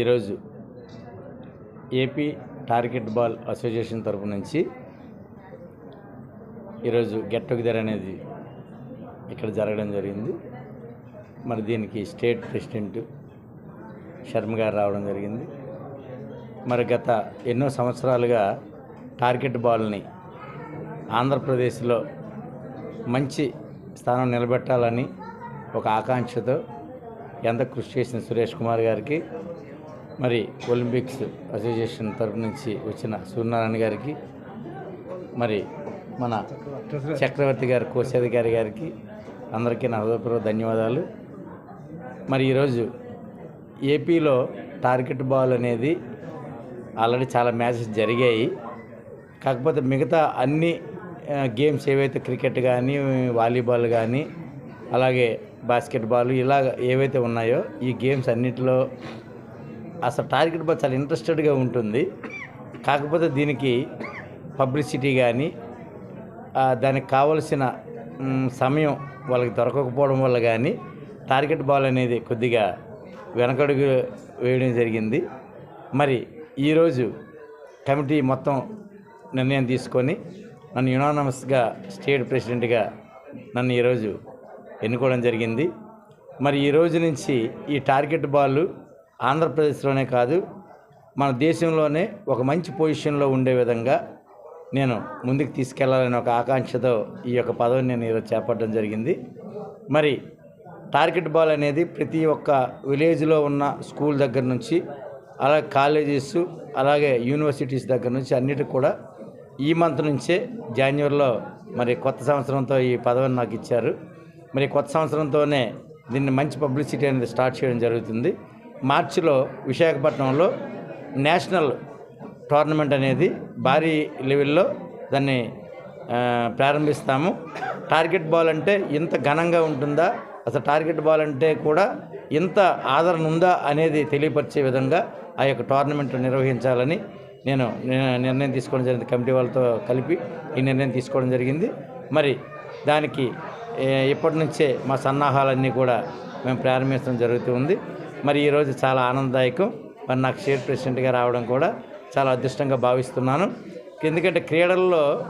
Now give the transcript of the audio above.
ఈరోజు AP target ball association తరపు నుంచి ఈరోజు గెట్ టుగెదర్ అనేది ఇక్కడ జరగడం జరిగింది. మరి దీనికి స్టేట్ ప్రెసిడెంట్ శర్మ గారు రావడం జరిగింది. మరి గత ఎన్నో సంవత్సరాలుగా టార్గెట్ బాల్ని ఆంధ్రప్రదేశ్లో మంచి స్థానం నిలబెట్టాలని ఒక ఆకాంక్షతో ఎంత కృషి చేసిన సురేష్ కుమార్ గారికి మరి ఒలింపిక్స్ అసోసియేషన్ తరపు నుంచి వచ్చిన సూర్యనారాయణ గారికి మరి మన చక్రవర్తి గారి కోశాధికారి గారికి అందరికీ నా హృదయపూర్వక ధన్యవాదాలు. మరి ఈరోజు ఏపీలో టార్గెట్ బాల్ అనేది ఆల్రెడీ చాలా మ్యాచెస్ జరిగాయి. కాకపోతే మిగతా అన్ని గేమ్స్ ఏవైతే క్రికెట్ కానీ వాలీబాల్ కానీ అలాగే బాస్కెట్బాల్ ఇలా ఏవైతే ఉన్నాయో ఈ గేమ్స్ అన్నిటిలో అసలు టార్గెట్ బాల్ చాలా ఇంట్రెస్టెడ్గా ఉంటుంది. కాకపోతే దీనికి పబ్లిసిటీ కానీ దానికి కావలసిన సమయం వాళ్ళకి దొరకకపోవడం వల్ల కానీ టార్గెట్ బాల్ అనేది కొద్దిగా వెనకడుగు వేయడం జరిగింది. మరి ఈరోజు కమిటీ మొత్తం నిర్ణయం తీసుకొని నన్ను యునానమస్గా స్టేట్ ప్రెసిడెంట్గా నన్ను ఈరోజు ఎన్నుకోవడం జరిగింది. మరి ఈ రోజు నుంచి ఈ టార్గెట్ బాల్ ఆంధ్రప్రదేశ్లోనే కాదు మన దేశంలోనే ఒక మంచి పొజిషన్లో ఉండే విధంగా నేను ముందుకు తీసుకెళ్ళాలనే ఒక ఆకాంక్షతో ఈ యొక్క పదవిని నేను ఈరోజు చేపట్టడం జరిగింది. మరి టార్గెట్ బాల్ అనేది ప్రతి ఒక్క విలేజ్లో ఉన్న స్కూల్ దగ్గర నుంచి అలాగే కాలేజెస్ అలాగే యూనివర్సిటీస్ దగ్గర నుంచి అన్నిటికి కూడా ఈ మంత్ నుంచే జాన్యువరిలో మరి కొత్త సంవత్సరంతో ఈ పదవిని నాకు ఇచ్చారు. మరి కొత్త సంవత్సరంతోనే దీన్ని మంచి పబ్లిసిటీ అనేది స్టార్ట్ చేయడం జరుగుతుంది. మార్చిలో విశాఖపట్నంలో నేషనల్ టోర్నమెంట్ అనేది భారీ లెవెల్లో దాన్ని ప్రారంభిస్తాము. టార్గెట్ బాల్ అంటే ఇంత ఘనంగా ఉంటుందా? అసలు టార్గెట్ బాల్ అంటే కూడా ఇంత ఆదరణ ఉందా అనేది తెలియపరిచే విధంగా ఆ యొక్క టోర్నమెంట్ నిర్వహించాలని నేను నిర్ణయం తీసుకోవడం జరిగింది. కమిటీ వాళ్ళతో కలిపి ఈ నిర్ణయం తీసుకోవడం జరిగింది. మరి దానికి ఇప్పటి నుంచే మా సన్నాహాలన్నీ కూడా మేము ప్రారంభించడం జరుగుతుంది మరి ఈరోజు చాలా ఆనందదాయకం. మరి నాకు షేర్ ప్రెసిడెంట్గా రావడం కూడా చాలా అదృష్టంగా భావిస్తున్నాను. ఎందుకంటే క్రీడల్లో